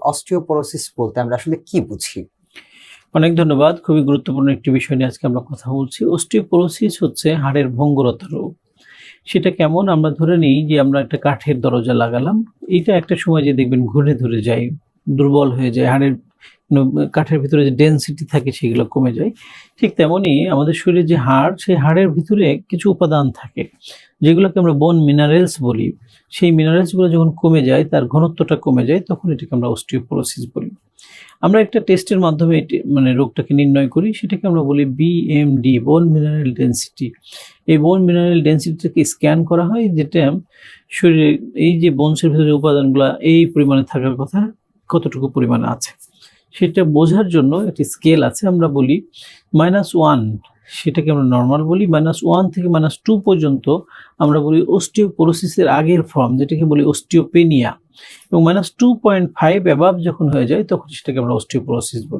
Osteoporosis বলতে আমরা আসলে কি বুঝি? অনেক ধন্যবাদ। খুবই গুরুত্বপূর্ণ একটি বিষয় নিয়ে আজকে আমরা কথা বলছি। অস্টিওপোরোসিস হচ্ছে হাড়ের ভঙ্গুরতা রোগ। সেটা কেমন? আমরা ধরে নিই যে আমরা একটা কাঠের দরজা লাগালাম। এটা একটা সময় যে দেখবেন ঘুরে ধরে যায়, দুর্বল হয়ে যায়, হাড়ের কাঠের ভিতরে যে ডেন্সিটি থাকে সেগুলো কমে যায়। ঠিক তেমনই আমাদের শরীরে যে হাড়, সেই হাড়ের ভিতরে কিছু উপাদান থাকে, যেগুলোকে আমরা বন মিনারেলস বলি। সেই মিনারেলসগুলো যখন কমে যায়, তার ঘনত্বটা কমে যায়, তখন এটাকে আমরা অস্টিওপোরোসিস বলি। আমরা একটা টেস্টের মাধ্যমে এটি মানে রোগটাকে নির্ণয় করি, সেটাকে আমরা বলি বিএমডি বোন মিনারেল ডেন্সিটি এই বোন মিনারেল ডেন্সিটিটাকে স্ক্যান করা হয়, যেটা শরীরে, এই যে বোনসের ভিতরে উপাদানগুলো, এই পরিমাণে থাকার কথা কতটুকু পরিমাণ আছে? সেটা বোঝার জন্য একটি স্কেল আছে, আমরা বলি মাইনাস ওয়ান সেটাকে আমরা নর্মাল বলি মাইনাস ওয়ান থেকে মাইনাস টু পর্যন্ত আমরা বলি অস্টিওপোরোসিসের আগের ফর্ম যেটাকে বলি অস্টিওপেনিয়া এবং minus two point five above যখন হয়ে যায়, তখন সেটাকে আমরা অস্টিওপোরোসিস বলি।